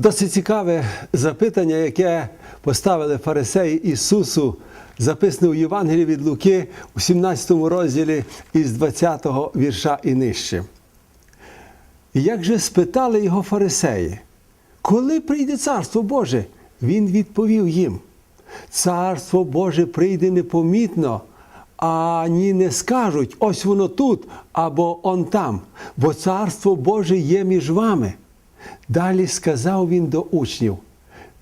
Досить цікаве запитання, яке поставили фарисеї Ісусу, записане у Євангелії від Луки у 17 розділі із 20 вірша і нижче. Як же спитали його фарисеї, коли прийде Царство Боже? Він відповів їм: Царство Боже прийде непомітно, ані не скажуть, ось воно тут або он там, бо Царство Боже є між вами. Далі сказав він до учнів: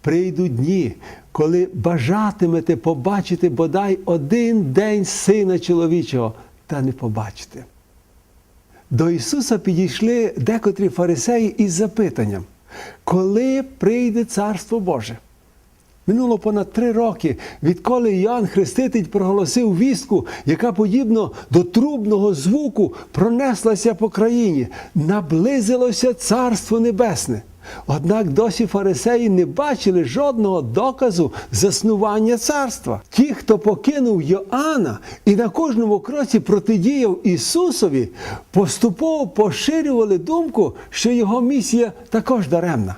прийдуть дні, коли бажатимете побачити бодай один день Сина чоловічого, та не побачите. До Ісуса підійшли декотрі фарисеї із запитанням, коли прийде Царство Боже? Минуло понад три роки, відколи Іоанн Хреститель проголосив вістку, яка подібно до трубного звуку пронеслася по країні, наблизилося Царство Небесне. Однак досі фарисеї не бачили жодного доказу заснування царства. Ті, хто покинув Йоанна і на кожному кроці протидіяв Ісусові, поступово поширювали думку, що його місія також даремна.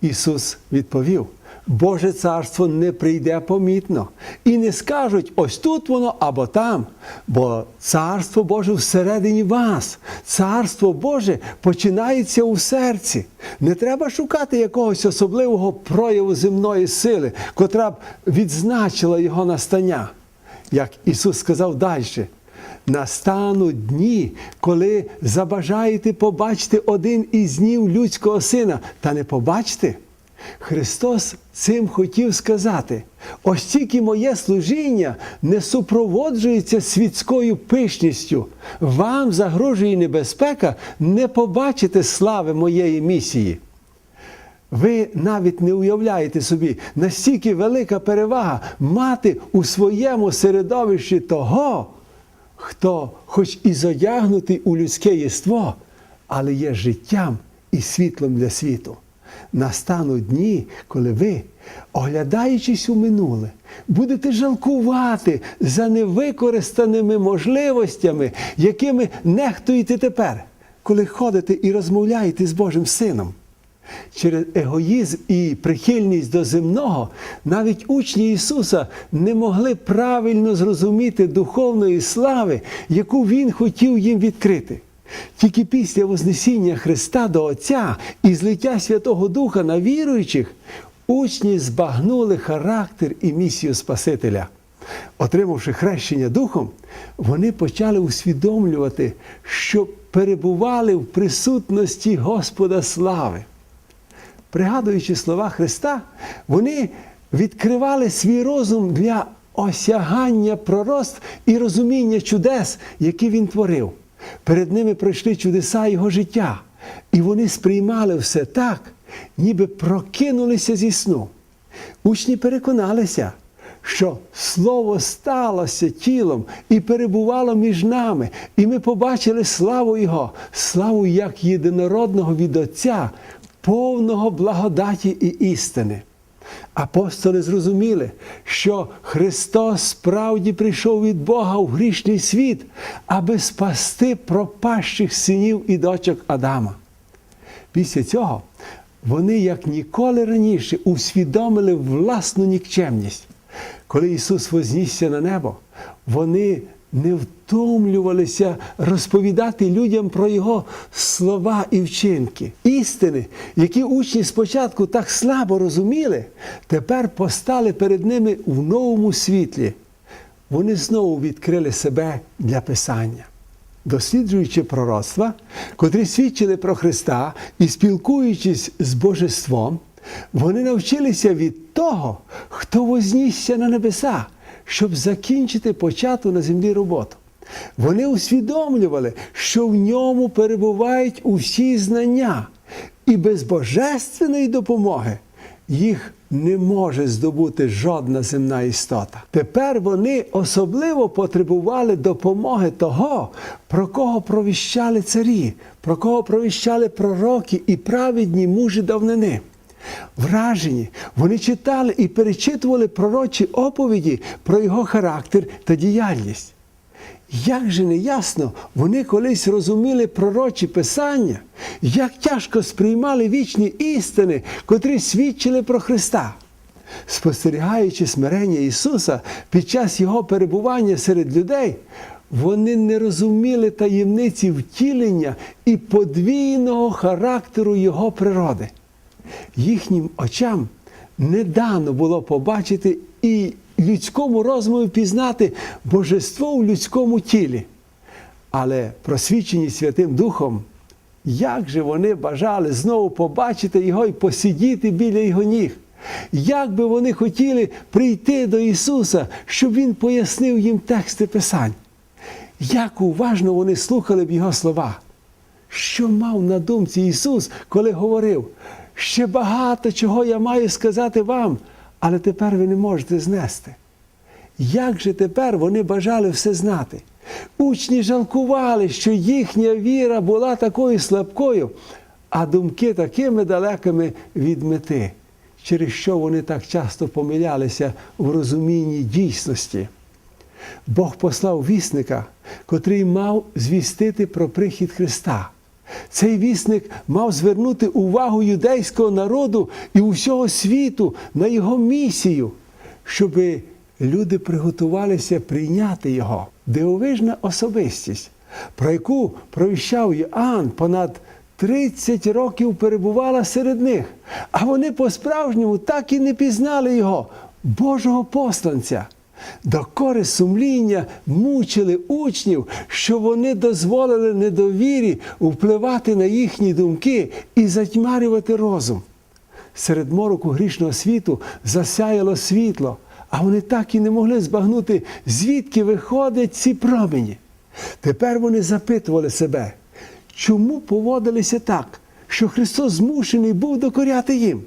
Ісус відповів: Боже царство не прийде помітно, і не скажуть ось тут воно або там, бо царство Боже всередині вас, царство Боже починається у серці. Не треба шукати якогось особливого прояву земної сили, котра б відзначила його настання. Як Ісус сказав далі. Настануть дні, коли забажаєте побачити один із днів людського сина, та не побачите. Христос цим хотів сказати: ось тільки моє служіння не супроводжується світською пишністю. Вам загрожує небезпека не побачити слави моєї місії. Ви навіть не уявляєте собі, настільки велика перевага мати у своєму середовищі того, хто, хоч і зодягнутий у людське єство, але є життям і світлом для світу. Настануть дні, коли ви, оглядаючись у минуле, будете жалкувати за невикористаними можливостями, якими нехтуєте тепер, коли ходите і розмовляєте з Божим Сином. Через егоїзм і прихильність до земного навіть учні Ісуса не могли правильно зрозуміти духовної слави, яку Він хотів їм відкрити. Тільки після Вознесіння Христа до Отця і злиття Святого Духа на віруючих учні збагнули характер і місію Спасителя. Отримавши хрещення Духом, вони почали усвідомлювати, що перебували в присутності Господа слави. Пригадуючи слова Христа, вони відкривали свій розум для осягання пророцтв і розуміння чудес, які він творив. Перед ними пройшли чудеса його життя, і вони сприймали все так, ніби прокинулися зі сну. Учні переконалися, що Слово сталося тілом і перебувало між нами, і ми побачили славу Його, славу як єдинородного від Отця, повного благодаті і істини. Апостоли зрозуміли, що Христос справді прийшов від Бога в грішний світ, аби спасти пропащих синів і дочок Адама. Після цього вони, як ніколи раніше, усвідомили власну нікчемність. Коли Ісус вознісся на небо, вони не втомлювалися розповідати людям про Його слова і вчинки. Істини, які учні спочатку так слабо розуміли, тепер постали перед ними в новому світлі. Вони знову відкрили себе для Писання. Досліджуючи пророцтва, котрі свідчили про Христа і спілкуючись з Божеством, вони навчилися від того, хто вознісся на небеса, щоб закінчити почату на землі роботу. Вони усвідомлювали, що в ньому перебувають усі знання, і без божественної допомоги їх не може здобути жодна земна істота. Тепер вони особливо потребували допомоги того, про кого провіщали царі, про кого провіщали пророки і праведні мужі давнини. Вражені, вони читали і перечитували пророчі оповіді про його характер та діяльність. Як же неясно, вони колись розуміли пророчі писання, як тяжко сприймали вічні істини, котрі свідчили про Христа. Спостерігаючи смирення Ісуса під час Його перебування серед людей, вони не розуміли таємниці втілення і подвійного характеру Його природи. Їхнім очам не дано було побачити і людському розуму пізнати божество в людському тілі. Але просвічені Святим Духом, як же вони бажали знову побачити Його і посидіти біля Його ніг. Як би вони хотіли прийти до Ісуса, щоб Він пояснив їм тексти Писань. Як уважно вони слухали б Його слова. Що мав на думці Ісус, коли говорив, ще багато чого я маю сказати вам, але тепер ви не можете знести. Як же тепер вони бажали все знати? Учні жалкували, що їхня віра була такою слабкою, а думки такими далекими від мети, через що вони так часто помилялися в розумінні дійсності. Бог послав вісника, котрий мав звістити про прихід Христа. Цей вісник мав звернути увагу юдейського народу і усього світу на його місію, щоб люди приготувалися прийняти його. Дивовижна особистість, про яку провіщав Іоанн понад 30 років перебувала серед них, а вони по-справжньому так і не пізнали його, Божого посланця. Докори сумління мучили учнів, що вони дозволили недовірі впливати на їхні думки і затьмарювати розум. Серед мороку грішного світу засяяло світло, а вони так і не могли збагнути, звідки виходять ці промені. Тепер вони запитували себе, чому поводилися так, що Христос змушений був докоряти їм.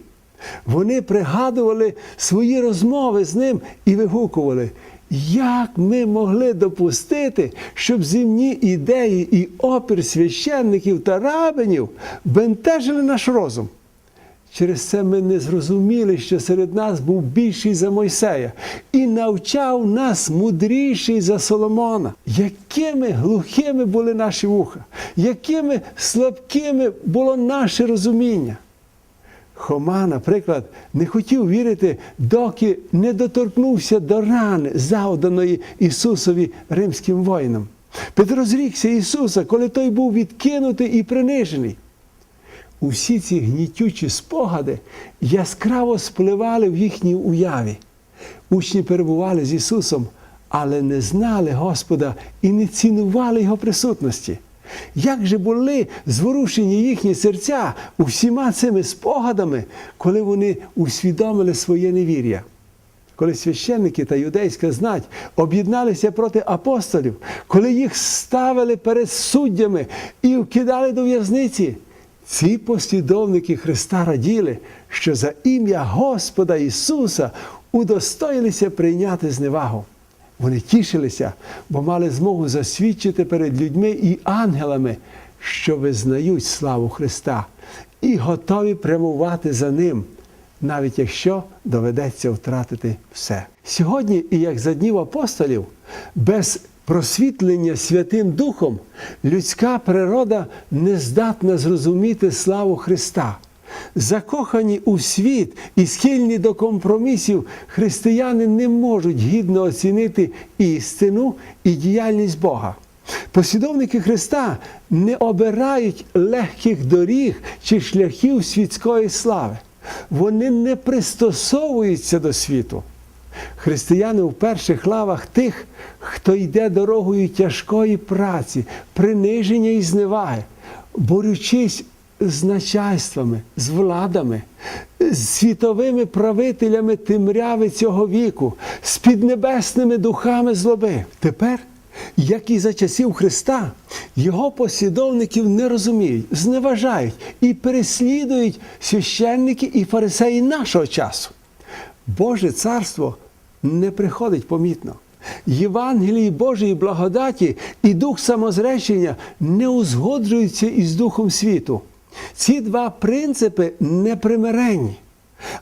Вони пригадували свої розмови з ним і вигукували, як ми могли допустити, щоб земні ідеї і опір священників та рабинів бентежили наш розум. Через це ми не зрозуміли, що серед нас був більший за Мойсея і навчав нас мудріший за Соломона. Якими глухими були наші вуха, якими слабкими було наше розуміння. Хома, наприклад, не хотів вірити, доки не доторкнувся до рани, завданої Ісусові римським воїнам. Петро зрікся Ісуса, коли той був відкинутий і принижений. Усі ці гнітючі спогади яскраво спливали в їхній уяві. Учні перебували з Ісусом, але не знали Господа і не цінували Його присутності. Як же були зворушені їхні серця усіма цими спогадами, коли вони усвідомили своє невір'я? Коли священники та юдейська знать об'єдналися проти апостолів, коли їх ставили перед суддями і вкидали до в'язниці, ці послідовники Христа раділи, що за ім'я Господа Ісуса удостоїлися прийняти зневагу. Вони тішилися, бо мали змогу засвідчити перед людьми і ангелами, що визнають славу Христа, і готові прямувати за Ним, навіть якщо доведеться втратити все. Сьогодні, і як за днів апостолів, без просвітлення Святим Духом людська природа не здатна зрозуміти славу Христа. Закохані у світ і схильні до компромісів, християни не можуть гідно оцінити істину і діяльність Бога. Послідовники Христа не обирають легких доріг чи шляхів світської слави. Вони не пристосовуються до світу. Християни в перших лавах тих, хто йде дорогою тяжкої праці, приниження і зневаги, борючись з начальствами, з владами, з світовими правителями темряви цього віку, з піднебесними духами злоби. Тепер, як і за часів Христа, його послідовників не розуміють, зневажають і переслідують священники і фарисеї нашого часу. Боже царство не приходить помітно. Євангелії Божої благодаті і дух самозречення не узгоджуються із духом світу. Ці два принципи непримиренні.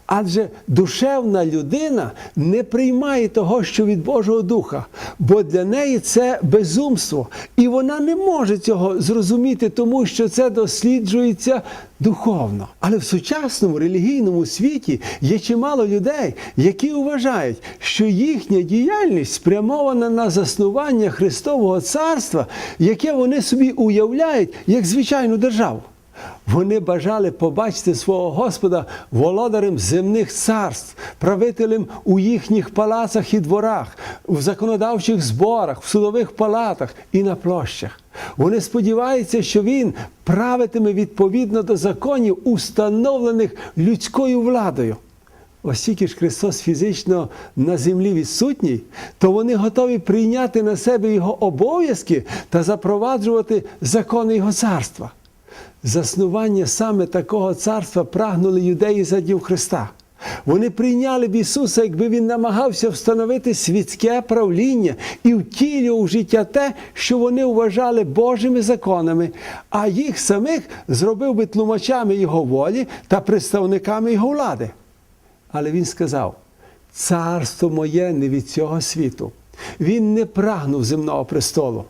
Адже душевна людина не приймає того, що від Божого Духа, бо для неї це безумство, і вона не може цього зрозуміти, тому що це досліджується духовно. Але в сучасному релігійному світі є чимало людей, які вважають, що їхня діяльність спрямована на заснування Христового царства, яке вони собі уявляють як звичайну державу. Вони бажали побачити свого Господа володарем земних царств, правителем у їхніх палацах і дворах, в законодавчих зборах, в судових палатах і на площах. Вони сподіваються, що він правитиме відповідно до законів, установлених людською владою. Оскільки ж Христос фізично на землі відсутній, то вони готові прийняти на себе Його обов'язки та запроваджувати закони Його царства. Заснування саме такого царства прагнули юдеї за днів Христа. Вони прийняли б Ісуса, якби Він намагався встановити світське правління і втілював в життя те, що вони вважали Божими законами, а їх самих зробив би тлумачами Його волі та представниками Його влади. Але він сказав: царство моє не від цього світу. Він не прагнув земного престолу.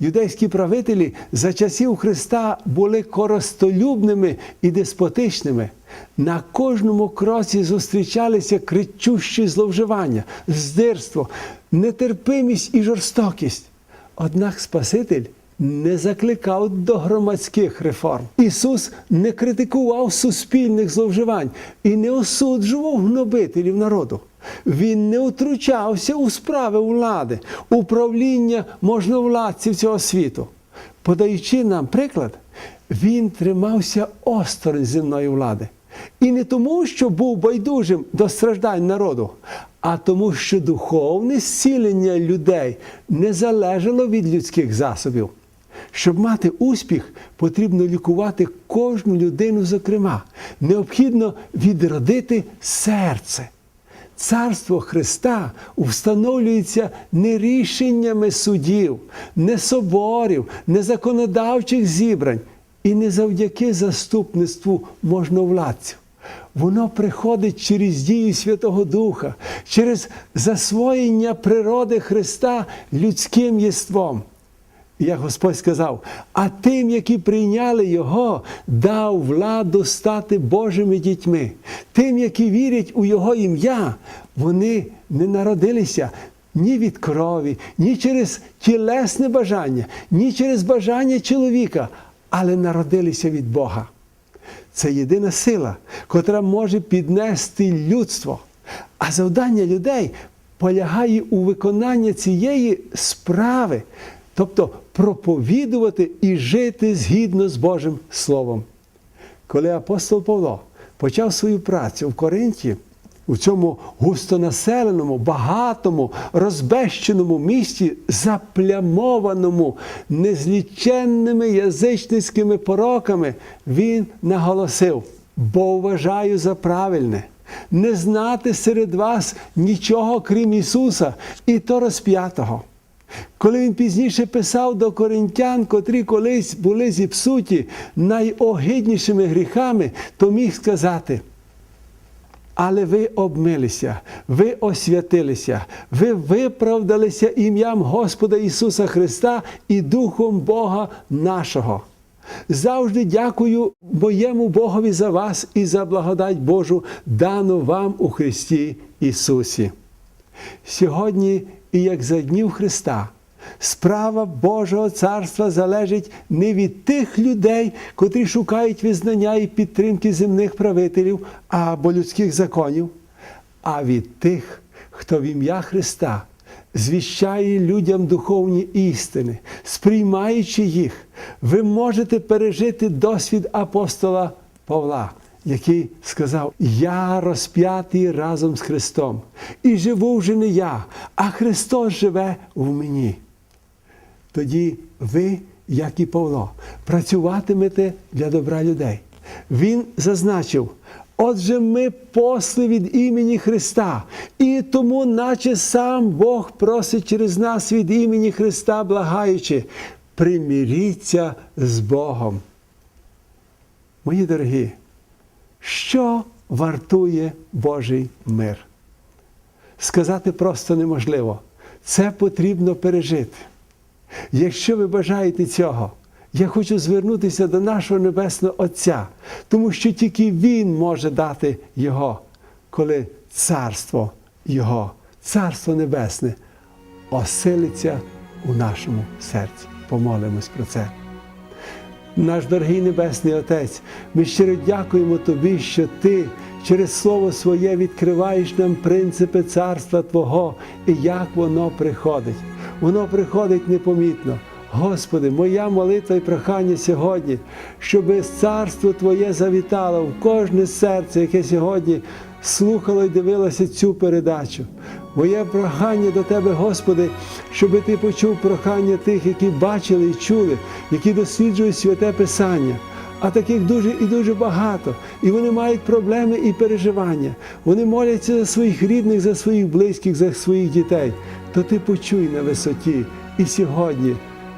Юдейські правителі за часів Христа були коростолюбними і деспотичними. На кожному кроці зустрічалися кричущі зловживання, здирство, нетерпимість і жорстокість. Однак Спаситель не закликав до громадських реформ. Ісус не критикував суспільних зловживань і не осуджував гнобителів народу. Він не втручався у справи влади, управління можновладців цього світу. Подаючи нам приклад, він тримався осторонь земної влади. І не тому, що був байдужим до страждань народу, а тому, що духовне зцілення людей не залежало від людських засобів. Щоб мати успіх, потрібно лікувати кожну людину, зокрема, необхідно відродити серце. Царство Христа встановлюється не рішеннями судів, не соборів, не законодавчих зібрань і не завдяки заступництву можновладців. Воно приходить через дію Святого Духа, через засвоєння природи Христа людським єством. Як Господь сказав, а тим, які прийняли Його, дав владу стати Божими дітьми. Тим, які вірять у Його ім'я, вони не народилися ні від крові, ні через тілесне бажання, ні через бажання чоловіка, але народилися від Бога. Це єдина сила, котра може піднести людство. А завдання людей полягає у виконанні цієї справи, тобто проповідувати і жити згідно з Божим Словом. Коли апостол Павло почав свою працю в Коринті, у цьому густонаселеному, багатому, розбещеному місті, заплямованому незліченними язичницькими пороками, він наголосив, бо вважаю за правильне. Не знати серед вас нічого крім Ісуса, і то розп'ятого. Коли він пізніше писав до коринтян, котрі колись були зіпсуті найогиднішими гріхами, то міг сказати, але ви обмилися, ви освятилися, ви виправдалися ім'ям Господа Ісуса Христа і Духом Бога нашого. Завжди дякую моєму Богові за вас і за благодать Божу, дану вам у Христі Ісусі. Сьогодні, і як за днів Христа, справа Божого Царства залежить не від тих людей, котрі шукають визнання і підтримки земних правителів або людських законів, а від тих, хто в ім'я Христа звіщає людям духовні істини, сприймаючи їх, ви можете пережити досвід апостола Павла який сказав: Я розп'ятий разом з Христом, і живу вже не я, а Христос живе в мені. Тоді ви, як і Павло, працюватимете для добра людей. Він зазначив. Отже, ми посли від імені Христа, і тому, наче сам Бог просить через нас від імені Христа, благаючи, примиріться з Богом. Мої дорогі, що вартує Божий мир. Сказати просто неможливо. Це потрібно пережити. Якщо ви бажаєте цього, я хочу звернутися до нашого Небесного Отця, тому що тільки Він може дати Його, коли царство Його, царство Небесне, оселиться у нашому серці. Помолимось про це. Наш дорогий Небесний Отець, ми щиро дякуємо Тобі, що Ти через Слово Своє відкриваєш нам принципи царства Твого і як воно приходить. Воно приходить непомітно. Господи, моя молитва і прохання сьогодні, щоб царство Твоє завітало в кожне серце, яке сьогодні слухало і дивилося цю передачу. Моє прохання до Тебе, Господи, щоб Ти почув прохання тих, які бачили і чули, які досліджують святе Писання. А таких дуже і дуже багато. І вони мають проблеми і переживання. Вони моляться за своїх рідних, за своїх близьких, за своїх дітей. То ти почуй на висоті і сьогодні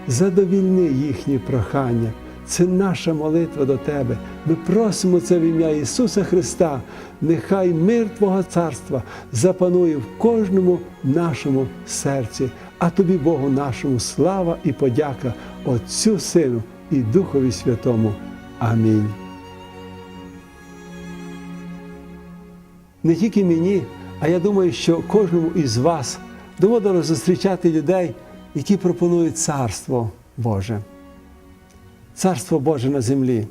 задовільни їхні прохання. Це наша молитва до Тебе. Ми просимо це в ім'я Ісуса Христа. Нехай мир Твого Царства запанує в кожному нашому серці, а Тобі, Богу нашому, слава і подяка Отцю Сину і Духові Святому. Амінь. Не тільки мені, а я думаю, що кожному із вас доводилось зустрічати людей, які пропонують Царство Боже. Царство Боже на землі.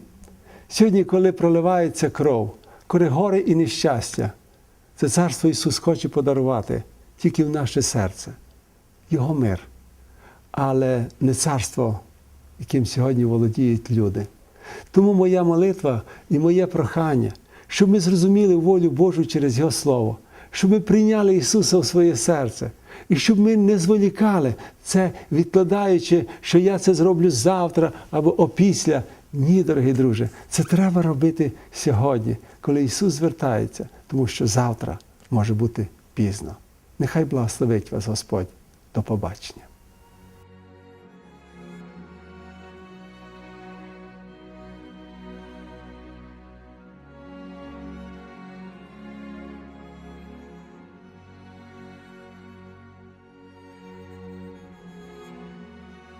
Сьогодні, коли проливається кров, коли горе і нещастя, це царство Ісус хоче подарувати тільки в наше серце, Його мир, але не царство, яким сьогодні володіють люди. Тому моя молитва і моє прохання, щоб ми зрозуміли волю Божу через Його Слово, щоб ми прийняли Ісуса в своє серце, і щоб ми не зволікали це, відкладаючи, що я це зроблю завтра або опісля. Ні, дорогі друже, це треба робити сьогодні, коли Ісус звертається, тому що завтра може бути пізно. Нехай благословить вас Господь. До побачення.